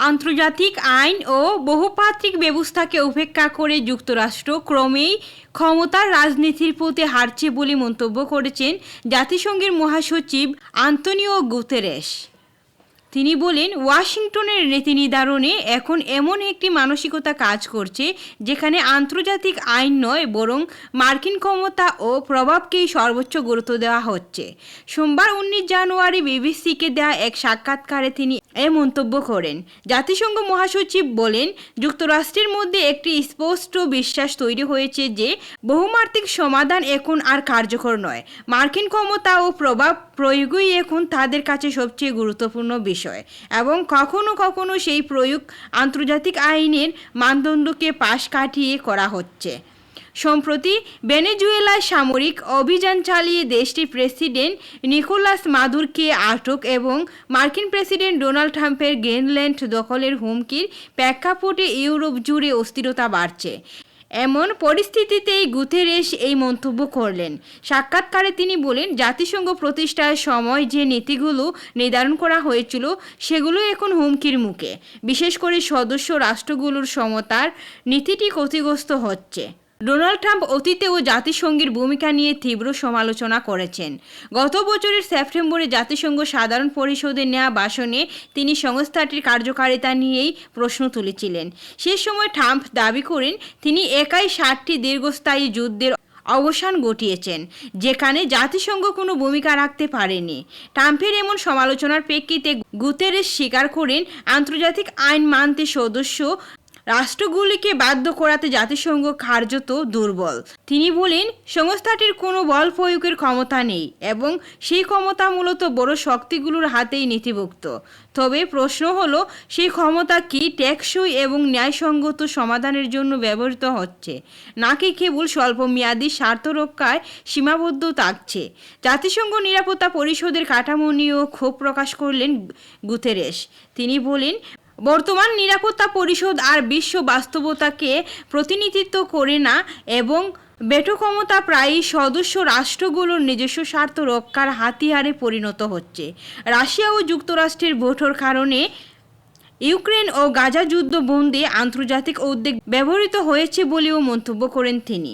আন্তর্জাতিক আইন ও বহুপাত্রিক ব্যবস্থাকে উপেক্ষা করে যুক্তরাষ্ট্র ক্রমেই ক্ষমতার রাজনীতির পথে হারছে বলে মন্তব্য করেছেন জাতিসংঘের মহাসচিব আন্তনিও গুতেরেস তিনি বলেন, ওয়াশিংটনের নীতি নির্ধারণে এখন এমন একটি মানসিকতা কাজ করছে, যেখানে আন্তর্জাতিক আইন নয়, বরং মার্কিন ক্ষমতা ও প্রভাবকেই সর্বোচ্চ গুরুত্ব দেওয়া হচ্ছে। সোমবার উনিশ জানুয়ারি বিবিসিকে দেওয়া এক সাক্ষাৎকারে তিনি এ মন্তব্য করেন। জাতিসংঘ মহাসচিব বলেন, যুক্তরাষ্ট্রের মধ্যে একটি স্পষ্ট বিশ্বাস তৈরি হয়েছে যে বহুমাত্রিক সমাধান এখন আর কার্যকর নয়। মার্কিন ক্ষমতা ও প্রভাব প্রয়োগই এখন তাদের কাছে সবচেয়ে গুরুত্বপূর্ণ বিষয় এবং কখনো কখনো সেই প্রয়োগ আন্তর্জাতিক আইনের মানদণ্ডকে পাশ কাটিয়ে করা হচ্ছে। সম্প্রতি ভেনেজুয়েলায় সামরিক অভিযান চালিয়ে দেশটির প্রেসিডেন্ট নিকোলাস মাদুরকে আটক এবং মার্কিন প্রেসিডেন্ট ডোনাল্ড ট্রাম্পের গ্রিনল্যান্ড দখলের হুমকির প্রেক্ষাপটে ইউরোপ জুড়ে অস্থিরতা বাড়ছে। এমন পরিস্থিতিতেই গুতেরেস এই মন্তব্য করলেন। সাক্ষাৎকারে তিনি বলেন, জাতিসংঘ প্রতিষ্ঠার সময় যে নীতিগুলো নির্ধারণ করা হয়েছিল, সেগুলো এখন হুমকির মুখে। বিশেষ করে সদস্য রাষ্ট্রগুলোর সমতার নীতিটি ক্ষতিগ্রস্ত হচ্ছে। ডোনাল্ড ট্রাম্প অতীতেও জাতিসংঘের ভূমিকা নিয়ে তীব্র সমালোচনা করেছেন। গত বছরের সেপ্টেম্বরে জাতিসংঘ সাধারণ পরিষদে নেওয়া ভাষণে তিনি সংস্থাটির কার্যকারিতা নিয়েই প্রশ্ন তুলেছিলেন। সে সময় ট্রাম্প দাবি করেন, তিনি একাই ষাটটি দীর্ঘস্থায়ী যুদ্ধের অবসান ঘটিয়েছেন, যেখানে জাতিসংঘ কোনো ভূমিকা রাখতে পারেনি। ট্রাম্পের এমন সমালোচনার প্রেক্ষিতে গুতেরেস স্বীকার করেন, আন্তর্জাতিক আইন মানতে সদস্য রাষ্ট্রগুলিকে বাধ্য করাতে জাতিসংঘ কার্যত দুর্বল। তিনি বলেন, সংস্থাটির কোনো বল প্রয়োগের ক্ষমতা নেই এবং সেই ক্ষমতা মূলত বড় শক্তিগুলোর হাতেই নীতিভুক্ত। তবে প্রশ্ন হলো, সেই ক্ষমতা কি টেকসই এবং ন্যায়সঙ্গত সমাধানের জন্য ব্যবহৃত হচ্ছে, নাকি কেবল স্বল্পমেয়াদী স্বার্থ রক্ষায় সীমাবদ্ধ থাকছে? জাতিসংঘ নিরাপত্তা পরিষদের কাঠামো নিয়েও ক্ষোভ প্রকাশ করলেন গুতেরেস তিনি বলেন বর্তমান নিরাপত্তা পরিষদ আর বিশ্ব বাস্তবতাকে প্রতিনিধিত্ব করে না এবং বেটো ক্ষমতা প্রায়ই সদস্য রাষ্ট্রগুলোর নিজস্ব স্বার্থ রক্ষার হাতিয়ারে পরিণত হচ্ছে। রাশিয়া ও যুক্তরাষ্ট্রের ভোটর কারণে ইউক্রেন ও গাজা যুদ্ধ বন্দে আন্তর্জাতিক উদ্যোগ ব্যবহৃত হয়েছে বলেও মন্তব্য করেন তিনি।